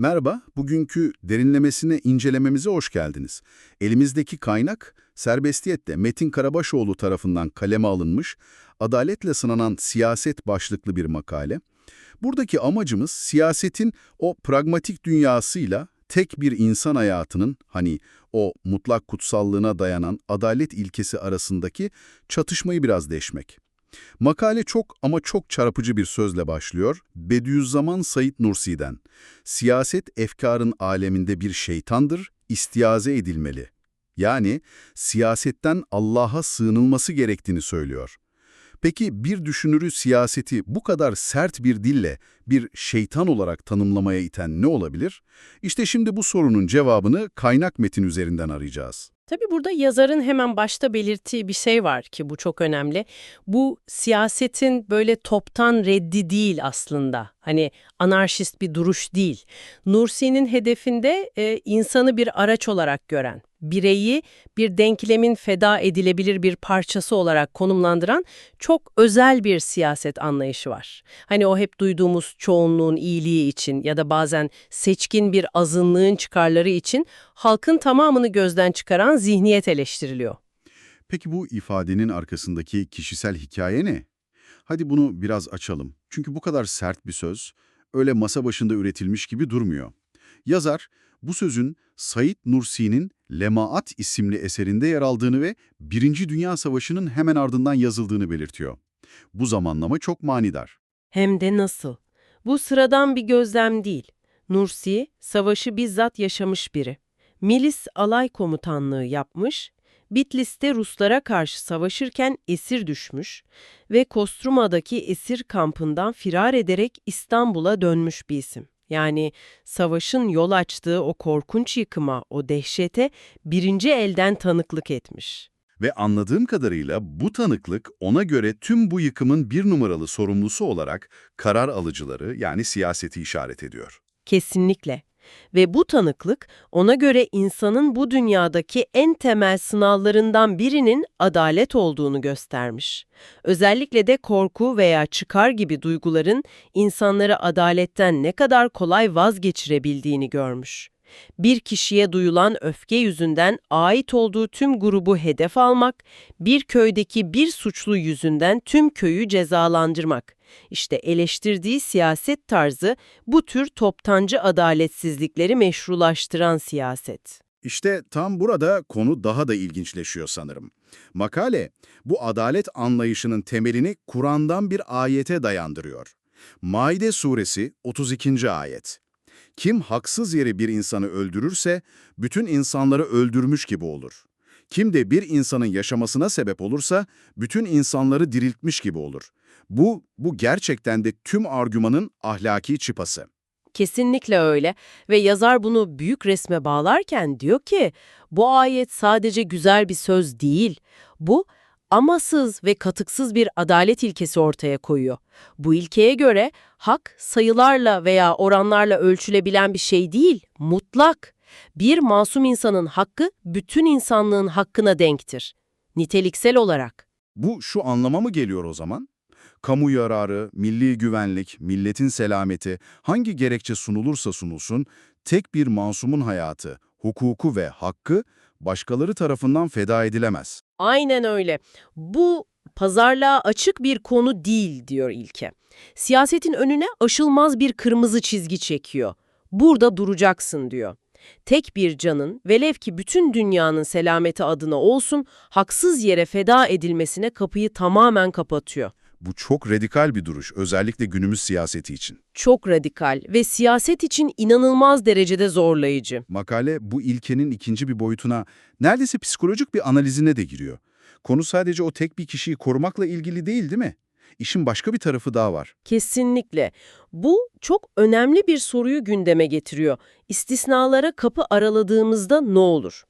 Merhaba, bugünkü derinlemesine incelememize hoş geldiniz. Elimizdeki kaynak, Serbestiyet'te Metin Karabaşoğlu tarafından kaleme alınmış, adaletle sınanan siyaset başlıklı bir makale. Buradaki amacımız siyasetin o pragmatik dünyasıyla tek bir insan hayatının, hani o mutlak kutsallığına dayanan adalet ilkesi arasındaki çatışmayı biraz deşmek. Makale çok ama çok çarpıcı bir sözle başlıyor. Bediüzzaman Said Nursi'den. Siyaset efkarın aleminde bir şeytandır, istiaze edilmeli. Yani siyasetten Allah'a sığınılması gerektiğini söylüyor. Peki bir düşünürü siyaseti bu kadar sert bir dille bir şeytan olarak tanımlamaya iten ne olabilir? İşte şimdi bu sorunun cevabını kaynak metin üzerinden arayacağız. Tabii burada yazarın hemen başta belirttiği bir şey var ki bu çok önemli. Bu siyasetin böyle toptan reddi değil aslında. Hani anarşist bir duruş değil. Nursi'nin hedefinde e, insanı bir araç olarak gören, bireyi bir denklemin feda edilebilir bir parçası olarak konumlandıran çok özel bir siyaset anlayışı var. Hani o hep duyduğumuz çoğunluğun iyiliği için ya da bazen seçkin bir azınlığın çıkarları için halkın tamamını gözden çıkaran zihniyet eleştiriliyor. Peki bu ifadenin arkasındaki kişisel hikaye ne? Hadi bunu biraz açalım. Çünkü bu kadar sert bir söz öyle masa başında üretilmiş gibi durmuyor. Yazar bu sözün Said Nursi'nin Lemaat isimli eserinde yer aldığını ve Birinci Dünya Savaşı'nın hemen ardından yazıldığını belirtiyor. Bu zamanlama çok manidar. Hem de nasıl? Bu sıradan bir gözlem değil. Nursi, savaşı bizzat yaşamış biri. Milis alay komutanlığı yapmış, Bitlis'te Ruslara karşı savaşırken esir düşmüş ve Kostruma'daki esir kampından firar ederek İstanbul'a dönmüş bir isim. Yani savaşın yol açtığı o korkunç yıkıma, o dehşete birinci elden tanıklık etmiş. Ve anladığım kadarıyla bu tanıklık ona göre tüm bu yıkımın bir numaralı sorumlusu olarak karar alıcıları yani siyaseti işaret ediyor. Kesinlikle. Ve bu tanıklık ona göre insanın bu dünyadaki en temel sınavlarından birinin adalet olduğunu göstermiş. Özellikle de korku veya çıkar gibi duyguların insanları adaletten ne kadar kolay vazgeçirebildiğini görmüş. Bir kişiye duyulan öfke yüzünden ait olduğu tüm grubu hedef almak, bir köydeki bir suçlu yüzünden tüm köyü cezalandırmak. İşte eleştirdiği siyaset tarzı bu tür toptancı adaletsizlikleri meşrulaştıran siyaset. İşte tam burada konu daha da ilginçleşiyor sanırım. Makale, bu adalet anlayışının temelini Kur'an'dan bir ayete dayandırıyor. Maide suresi 32. ayet. Kim haksız yere bir insanı öldürürse, bütün insanları öldürmüş gibi olur. Kim de bir insanın yaşamasına sebep olursa, bütün insanları diriltmiş gibi olur. Bu, bu gerçekten de tüm argümanın ahlaki çıpası. Kesinlikle öyle ve yazar bunu büyük resme bağlarken diyor ki bu ayet sadece güzel bir söz değil. Bu amasız ve katıksız bir adalet ilkesi ortaya koyuyor. Bu ilkeye göre hak sayılarla veya oranlarla ölçülebilen bir şey değil, mutlak. Bir masum insanın hakkı bütün insanlığın hakkına denktir. Niteliksel olarak. Bu şu anlama mı geliyor o zaman? Kamu yararı, milli güvenlik, milletin selameti hangi gerekçe sunulursa sunulsun, tek bir masumun hayatı, hukuku ve hakkı başkaları tarafından feda edilemez. Aynen öyle. Bu pazarlığa açık bir konu değil diyor ilke. Siyasetin önüne aşılmaz bir kırmızı çizgi çekiyor. Burada duracaksın diyor. Tek bir canın velev ki bütün dünyanın selameti adına olsun haksız yere feda edilmesine kapıyı tamamen kapatıyor. Bu çok radikal bir duruş, özellikle günümüz siyaseti için. Çok radikal ve siyaset için inanılmaz derecede zorlayıcı. Makale bu ilkenin ikinci bir boyutuna, neredeyse psikolojik bir analizine de giriyor. Konu sadece o tek bir kişiyi korumakla ilgili değil değil mi? İşin başka bir tarafı daha var. Kesinlikle. Bu çok önemli bir soruyu gündeme getiriyor. İstisnalara kapı araladığımızda ne olur?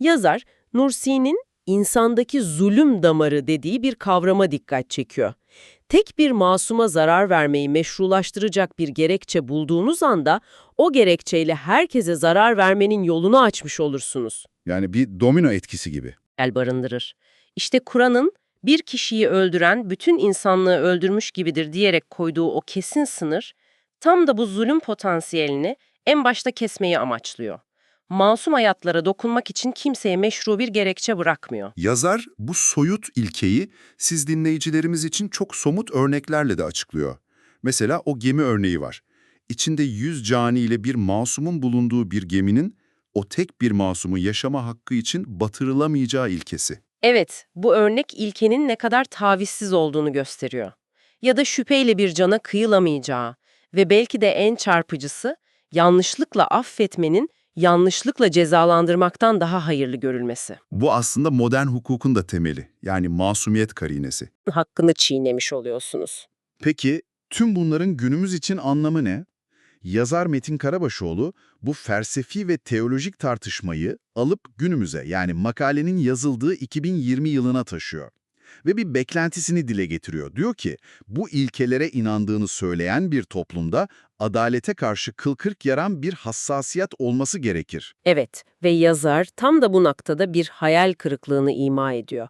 Yazar, Nursi'nin insandaki zulüm damarı dediği bir kavrama dikkat çekiyor. Tek bir masuma zarar vermeyi meşrulaştıracak bir gerekçe bulduğunuz anda o gerekçeyle herkese zarar vermenin yolunu açmış olursunuz. Yani bir domino etkisi gibi. El barındırır. İşte Kur'an'ın bir kişiyi öldüren bütün insanlığı öldürmüş gibidir diyerek koyduğu o kesin sınır, tam da bu zulüm potansiyelini En başta kesmeyi amaçlıyor. Masum hayatlara dokunmak için kimseye meşru bir gerekçe bırakmıyor. Yazar bu soyut ilkeyi siz dinleyicilerimiz için çok somut örneklerle de açıklıyor. Mesela o gemi örneği var. İçinde yüz cani ile bir masumun bulunduğu bir geminin o tek bir masumu yaşama hakkı için batırılamayacağı ilkesi. Evet, bu örnek ilkenin ne kadar tavizsiz olduğunu gösteriyor. Ya da şüpheyle bir cana kıyılamayacağı ve belki de en çarpıcısı yanlışlıkla affetmenin yanlışlıkla cezalandırmaktan daha hayırlı görülmesi. Bu aslında modern hukukun da temeli, yani masumiyet karinesi. Hakkını çiğnemiş oluyorsunuz. Peki tüm bunların günümüz için anlamı ne? Yazar Metin Karabaşoğlu bu felsefi ve teolojik tartışmayı alıp günümüze yani makalenin yazıldığı 2020 yılına taşıyor. Ve bir beklentisini dile getiriyor. Diyor ki bu ilkelere inandığını söyleyen bir toplumda adalete karşı kıl kırk yaran bir hassasiyet olması gerekir. Evet ve yazar tam da bu noktada bir hayal kırıklığını ima ediyor.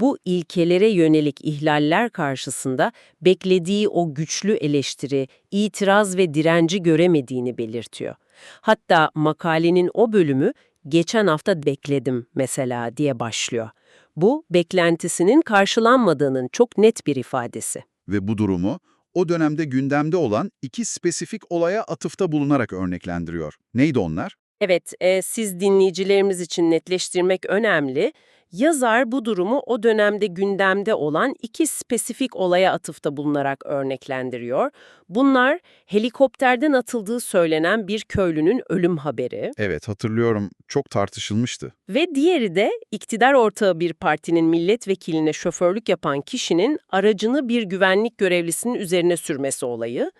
Bu ilkelere yönelik ihlaller karşısında beklediği o güçlü eleştiri, itiraz ve direnci göremediğini belirtiyor. Hatta makalenin o bölümü geçen hafta bekledim mesela diye başlıyor. Bu beklentisinin karşılanmadığının çok net bir ifadesi. Ve bu durumu o dönemde gündemde olan iki spesifik olaya atıfta bulunarak örneklendiriyor. Neydi onlar? Evet, e, siz dinleyicilerimiz için netleştirmek önemli. Yazar bu durumu o dönemde gündemde olan iki spesifik olaya atıfta bulunarak örneklendiriyor. Bunlar helikopterden atıldığı söylenen bir köylünün ölüm haberi Evet hatırlıyorum çok tartışılmıştı. ve diğeri de iktidar ortağı bir partinin milletvekiline şoförlük yapan kişinin aracını bir güvenlik görevlisinin üzerine sürmesi olayı.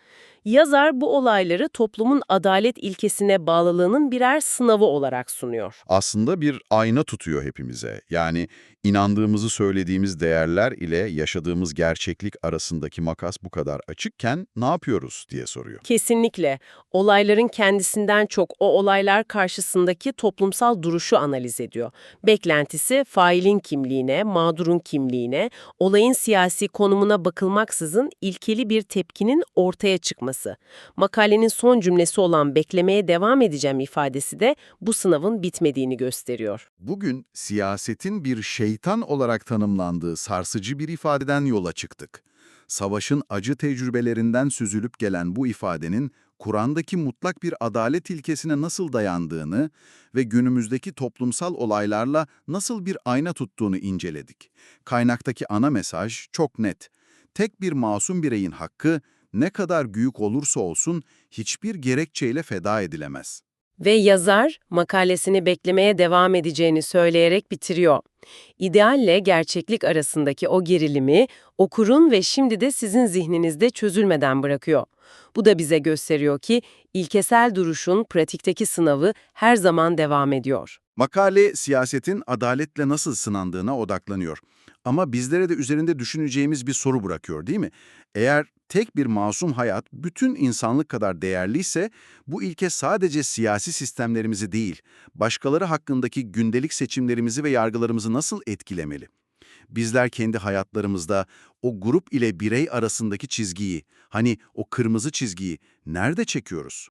Yazar bu olayları toplumun adalet ilkesine bağlılığının birer sınavı olarak sunuyor. aslında bir ayna tutuyor hepimize. Yani inandığımızı söylediğimiz değerler ile yaşadığımız gerçeklik arasındaki makas bu kadar açıkken ne yapıyoruz diye soruyor. Kesinlikle. Olayların kendisinden çok o olaylar karşısındaki toplumsal duruşu analiz ediyor. Beklentisi failin kimliğine, mağdurun kimliğine, olayın siyasi konumuna bakılmaksızın ilkeli bir tepkinin ortaya çıkması. Makalenin son cümlesi olan beklemeye devam edeceğim ifadesi de bu sınavın bitmediğini gösteriyor. Bugün siyasetin bir şeytan olarak tanımlandığı sarsıcı bir ifadeden yola çıktık. Savaşın acı tecrübelerinden süzülüp gelen bu ifadenin Kur'an'daki mutlak bir adalet ilkesine nasıl dayandığını ve günümüzdeki toplumsal olaylarla nasıl bir ayna tuttuğunu inceledik. Kaynaktaki ana mesaj çok net. Tek bir masum bireyin hakkı ne kadar büyük olursa olsun hiçbir gerekçeyle feda edilemez. Ve yazar makalesini beklemeye devam edeceğini söyleyerek bitiriyor. İdealle gerçeklik arasındaki o gerilimi okurun ve şimdi de sizin zihninizde çözülmeden bırakıyor. Bu da bize gösteriyor ki ilkesel duruşun pratikteki sınavı her zaman devam ediyor. Makale siyasetin adaletle nasıl sınandığına odaklanıyor. Ama bizlere de üzerinde düşüneceğimiz bir soru bırakıyor değil mi? Eğer tek bir masum hayat bütün insanlık kadar değerliyse bu ilke sadece siyasi sistemlerimizi değil, başkaları hakkındaki gündelik seçimlerimizi ve yargılarımızı nasıl etkilemeli? Bizler kendi hayatlarımızda o grup ile birey arasındaki çizgiyi, hani o kırmızı çizgiyi nerede çekiyoruz?